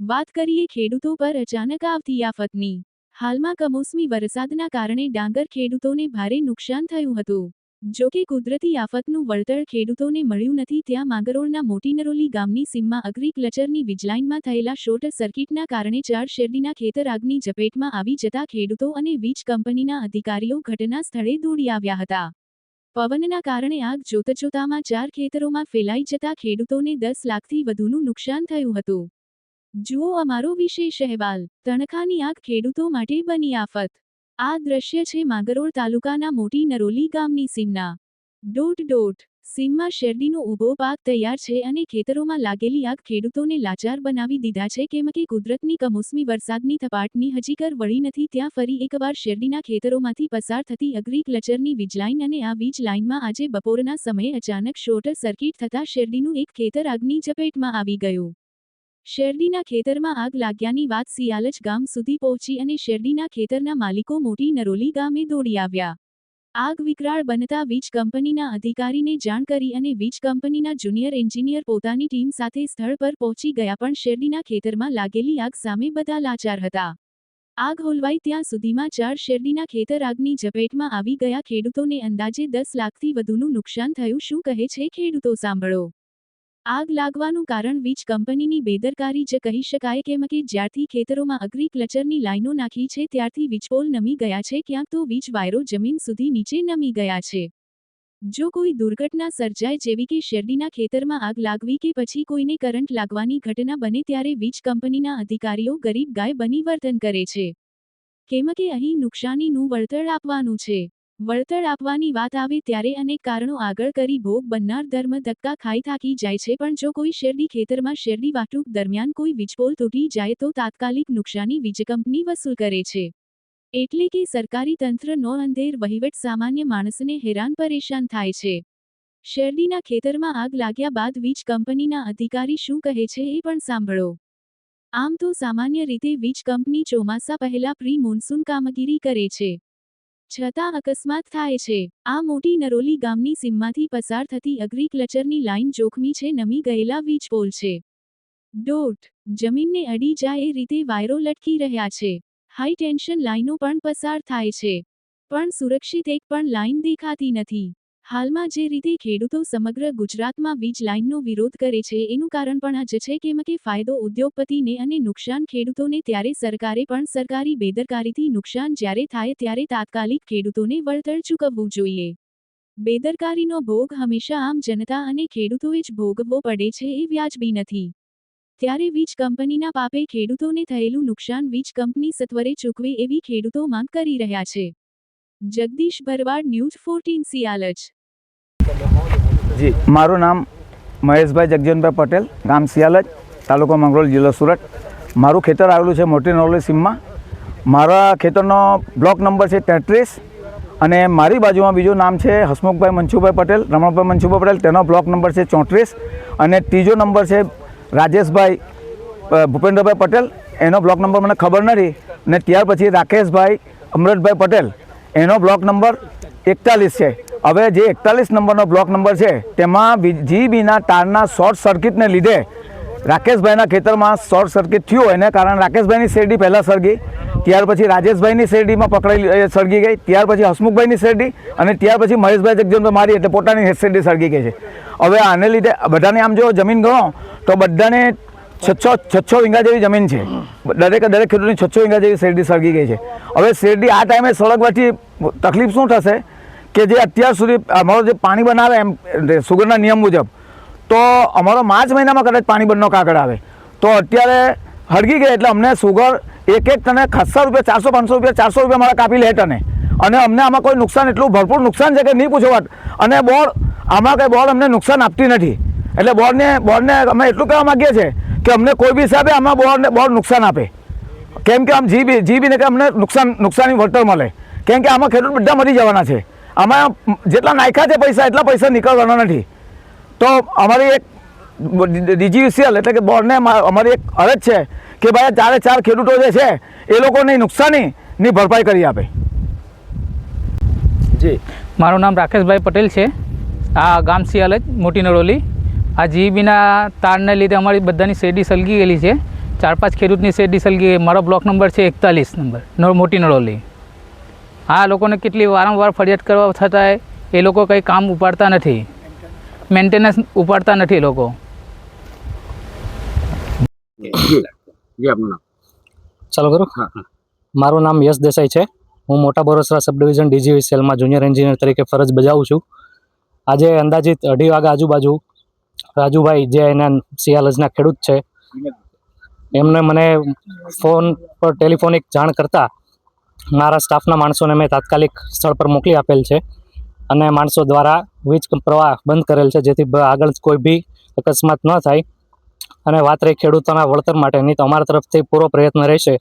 વાત કરીએ ખેડૂતો પર અચાનક આવતી આફતની. હાલમાં કમોસમી વરસાદના કારણે ડાંગર ખેડૂતોને ભારે નુકસાન થયું હતું. જોકે કુદરતી આફતનું વળતર ખેડૂતોને મળ્યું નથી ત્યાં માંગરોળના મોટીનરોલી ગામની સીમમાં અગ્રિકલ્ચરની વીજલાઇનમાં થયેલા શોર્ટ સર્કિટના કારણે ચાર શેરડીના ખેતર આગની ઝપેટમાં આવી જતા ખેડૂતો અને વીજ કંપનીના અધિકારીઓ ઘટના સ્થળે દોડી આવ્યા હતા. પવનના કારણે આગ જોતજોતામાં ચાર ખેતરોમાં ફેલાઈ જતા ખેડૂતોને દસ લાખથી વધુનું નુકસાન થયું હતું. જુઓ અમારો વિશેષ અહેવાલ તણખાની આગ ખેડૂતો માટે બની આફત. આ દ્રશ્ય છે માંગરોળ તાલુકાના મોટી નરોલી ગામની સીમના. ડોટ ડોટ, સીમમાં શેરડીનો ઊભો પાક તૈયાર છે અને ખેતરોમાં લાગેલી આગ ખેડૂતોને લાચાર બનાવી દીધા છે કેમ કે કુદરતની કમોસમી વરસાદની થપાટની હજી કર વળી નથી ત્યાં ફરી એકવાર શેરડીના ખેતરોમાંથી પસાર થતી અગ્રિકલ્ચરની વીજલાઇન અને આ વીજ લાઇનમાં આજે બપોરના સમયે અચાનક શોર્ટ સર્કિટ થતાં શેરડીનું એક ખેતર આગની ઝપેટમાં આવી ગયું. શેરડીના ખેતરમાં આગ લાગ્યાની વાત સિયાલજ ગામ સુધી પહોંચી અને શેરડીના ખેતરના માલિકો મોટી નરોલી ગામે દોડી આવ્યા. આગ વિકરાળ બનતા વીજ કંપનીના અધિકારીને જાણ કરી અને વીજ કંપનીના જુનિયર એન્જિનિયર પોતાની ટીમ સાથે સ્થળ પર પહોંચી ગયા પણ શેરડીના ખેતરમાં લાગેલી આગ સામે બધા લાચાર હતા. આગ હોલવાઈ ત્યાં સુધીમાં ચાર શેરડીના ખેતર આગની ઝપેટમાં આવી ગયા ખેડૂતોને અંદાજે દસ લાખથી વધુનું નુકસાન થયું શું કહે છે ખેડૂતો સાંભળો. આગ લાગવાનું કારણ વીજ કંપનીની બેદરકારી જ કહી શકાય કેમ કે જ્યારથી ખેતરોમાં અગ્રિકલ્ચરની લાઈનો નાખી છે, ત્યારથી વીજપોલ નમી ગયા છે, ક્યાંક તો વીજ વાયરો જમીન સુધી નીચે નમી ગયા છે. જો કોઈ દુર્ઘટના સર્જાય જેવી કે શેરડીના ખેતરમાં આગ લાગવી કે પછી કોઈને કરંટ લાગવાની ઘટના બને ત્યારે વીજ કંપનીના અધિકારીઓ ગરીબ ગાય બની વર્તન કરે છે. કેમ કે અહીં નુકસાનીનું વળતર આપવાનું છે. વળતર આપવાની વાત આવે ત્યારે અનેક કારણો આગળ કરી ભોગ બનનાર ધર્મ ધક્કા ખાઈ થાકી જાય છે, પણ જો કોઈ શેરડી ખેતરમાં શેરડી વાટુક દરમિયાન કોઈ વીજપોલ તૂટી જાય તો તાત્કાલિક નુકસાની વીજ કંપની વસૂલ કરે છે. એટલે કે સરકારી તંત્રનો અંધેર વહીવટ સામાન્ય માણસને હેરાન પરેશાન થાય છે. શેરડીના ખેતરમાં આગ લાગ્યા બાદ વીજ કંપનીના અધિકારી શું કહે છે એ પણ સાંભળો. આમ તો સામાન્ય રીતે વીજ કંપની ચોમાસા પહેલા પ્રી મોન્સૂન કામગીરી કરે છે. છતાં અકસ્માત થાય છે. આ મોટી નરોલી ગામની સીમમાંથી પસાર થતી અગ્રિકલ્ચરની લાઇન જોખમી છે, નમી ગયેલા વીજ પોલ છે. ડોટ જમીનને અડી જાય એ રીતે વાયરો લટકી રહ્યા છે. હાઈ ટેન્શન લાઇનો પણ પસાર થાય છે. પણ સુરક્ષિત એક પણ લાઇન દેખાતી નથી. હાલમાં જે રીતે ખેડૂતો સમગ્ર ગુજરાતમાં વીજ લાઇનનો વિરોધ કરે છે, એનું કારણ પણ આ જ છે કેમ કે ફાયદો ઉદ્યોગપતિને અને નુકસાન ખેડૂતોને ત્યારે સરકારે પણ સરકારી બેદરકારીથી નુકસાન જ્યારે થાય ત્યારે તાત્કાલિક ખેડૂતોને વળતર ચૂકવવું જોઈએ. બેદરકારીનો ભોગ હંમેશા આમ જનતા અને ખેડૂતોએ જ ભોગવવો પડે છે એ વ્યાજબી નથી. ત્યારે વીજ કંપનીના પાપે ખેડૂતોને થયેલું નુકસાન વીજ કંપની સત્વરે ચૂકવે એવી ખેડૂતો માંગ કરી રહ્યા છે. Jagdish Bharwad, news fourteen, Siyalaj. જી, મારું નામ મહેશભાઈ જગજીવનભાઈ પટેલ, ગામ સિયાલજ, તાલુકો મંગરોળ, જિલ્લો સુરત. મારું ખેતર આવેલું છે મોટી નરોલી સીમમાં. મારા ખેતરનો બ્લોક નંબર છે તેત્રીસ અને મારી બાજુમાં બીજું નામ છે હસમુખભાઈ મનસુભાઈ પટેલ, રમણભાઈ મનસુભાઈ પટેલ, તેનો બ્લોક નંબર છે ચોત્રીસ અને ત્રીજો નંબર છે રાજેશભાઈ ભૂપેન્દ્રભાઈ પટેલ. એનો બ્લોક નંબર મને ખબર નથી અને ત્યાર પછી રાકેશભાઈ અમૃતભાઈ પટેલ એનો બ્લોક નંબર એકતાલીસ છે. હવે જે એકતાલીસ નંબરનો બ્લોક નંબર છે, તેમાં જીબીના તારના શોર્ટ સર્કિટને લીધે રાકેશભાઈના ખેતરમાં શોર્ટ સર્કિટ થયું એને કારણે રાકેશભાઈની શેરડી પહેલાં સળગી, ત્યાર પછી રાજેશભાઈની શેરડીમાં પકડાઈ સળગી ગઈ, ત્યાર પછી હસમુખભાઈની શેરડી અને ત્યાર પછી મહેશભાઈ જગજનભાઈ મારી એટલે પોતાની શેરડી સળગી ગઈ છે. હવે આને લીધે બધાને આમ જો જમીન ગણો, તો બધાને છસો છસો વીંગા જેવી જમીન છે. દરેકે દરેક ખેડૂતની છસો વીંગા જેવી શેરડી સળગી ગઈ છે. હવે શેરડી આ ટાઈમે સળગવાથી તકલીફ શું થશે? કે જે અત્યાર સુધી અમારો જે પાણી બનાવે એમ સુગરના નિયમ મુજબ, તો અમારો માર્ચ મહિનામાં કદાચ પાણી બંધનો કાગળ આવે. તો અત્યારે હળગી ગઈ એટલે અમને સુગર એક એક તને ખાસ્સા રૂપિયા, ચારસો, પાંચસો રૂપિયા, ચારસો રૂપિયા મારા કાપી લે તને અને અમને આમાં કોઈ નુકસાન એટલું ભરપૂર નુકસાન છે કે નહીં પૂછો વાત. અને બોર્ડ, આમાં કંઈ બોર્ડ અમને નુકસાન આપતી નથી. એટલે બોર્ડને બોર્ડને અમે એટલું કહેવા માગીએ છીએ કે અમને કોઈ બી હિસાબે આમાં બોર્ડને બોર્ડ નુકસાન આપે. કેમ કે આમ જીબી જીબીને કે અમને નુકસાન નુકસાની વળતર મળે. કેમ કે આમાં ખેડૂત બધા મરી જવાના છે. આમાં જેટલા નાખ્યા છે પૈસા એટલા પૈસા નીકળવાના નથી. તો અમારી એક ડીજીવીસીએલ એટલે કે બોર્ડને અમા- અમારી એક અરજ છે કે ભાઈ આ ચારે ચાર ખેડૂતો જે છે એ લોકોની નુકસાનીની ભરપાઈ કરી આપે. જી. મારું નામ રાકેશભાઈ પટેલ છે. આ ગામ સિયાલજ મોટી નરોલી આ જીબીના તારને લીધે અમારી બધાની શેરડી સલગી ગયેલી છે. ચાર પાંચ ખેડૂતની શેરડી સળગી ગઈ. મારો બ્લોક નંબર છે એકતાલીસ નંબર. નો મોટી નળોલી આ લોકોને કેટલી વારંવાર ફરિયાદ કરવા છતાંય એ લોકો કંઈ કામ ઉપાડતા નથી. મેન્ટેનન્સ ઉપાડતા નથી લોકો. ચાલો કરો. હા હા. મારું નામ યશ દેસાઈ છે. હું મોટા બરોસરા સબ ડિવિઝન ડીજીવી સેલમાં જુનિયર એન્જિનિયર તરીકે ફરજ બજાવું છું. આજે અંદાજિત અઢી વાગ્યા આજુબાજુ રાજુભાઈ, જે એના સિયાલજના ખેડૂત છે. એમને મને ફોન પર ટેલિફોનિક જાણ કરતા મારા સ્ટાફના માણસોને મેં તાત્કાલિક સ્થળ પર મોકલી આપેલ છે અને માણસો દ્વારા વીજ પ્રવાહ બંધ કરેલ છે, જેથી આગળ કોઈ બી અકસ્માત ન થાય. અને વાત રહી ખેડૂતોના વળતર માટેની તો અમારા તરફથી પૂરો પ્રયત્ન રહેશે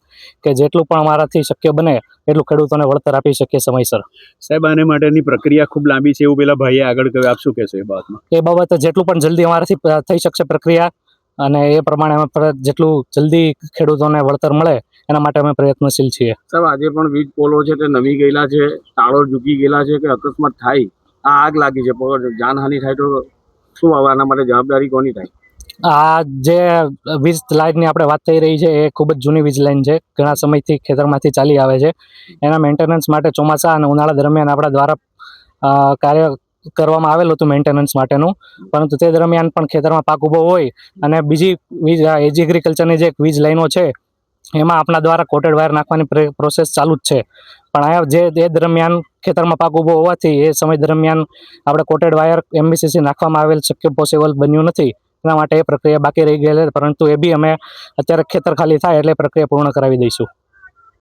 કે જેટલું પણ અમારાથી શક્ય બને એટલું ખેડૂતોને વળતર આપી શકીએ સમયસર. સાહેબ આને માટેની પ્રક્રિયા ખૂબ લાંબી છે એવું પેલા ભાઈએ આગળ કહ્યું. આપ શું કહેશો એ બાબતમાં? એ બાબતે જેટલું પણ જલ્દી અમારાથી થઈ શકશે પ્રક્રિયા અને એ પ્રમાણે અમે જેટલું જલ્દી ખેડૂતોને વળતર મળે એના માટે અમે પ્રયત્નશીલ છીએ. સાહેબ આજે પણ વીજ પોલો છે તે નમી ગયેલા છે તાળો ઝૂકી ગયેલા છે કે અકસ્માત થાય આ આગ લાગી છે. જાનહાનિ થાય તો શું આવવા આના માટે જવાબદારી કોની થાય? આ જે વીજ લાઇનની આપણે વાત થઈ રહી છે, એ ખૂબ જ જૂની વીજ લાઇન છે. ઘણા સમયથી ખેતરમાંથી ચાલી આવે છે. એના મેન્ટેનન્સ માટે ચોમાસા અને ઉનાળા દરમિયાન આપણા દ્વારા કાર્ય કરવામાં આવેલું હતું મેન્ટેનન્સ માટેનું. પરંતુ તે દરમિયાન પણ ખેતરમાં પાક ઊભો હોય અને બીજી વીજ એજ એગ્રીકલ્ચરની જે વીજ લાઈનો છે, એમાં આપણા દ્વારા કોટેડ વાયર નાખવાની પ્રે- પ્રોસેસ ચાલુ જ છે. પણ અહીંયા જે, એ દરમિયાન ખેતરમાં પાક ઊભો હોવાથી એ સમય દરમિયાન આપણે કોટેડ વાયર એમબીસીસી નાખવામાં આવેલ શક્ય પોસિબલ બન્યું નથી. એના માટે એ પ્રક્રિયા બાકી રહી ગયેલી પરંતુ એ બી અમે અત્યારે ખેતર ખાલી થાય એટલે પ્રક્રિયા પૂર્ણ કરાવી દઈશું.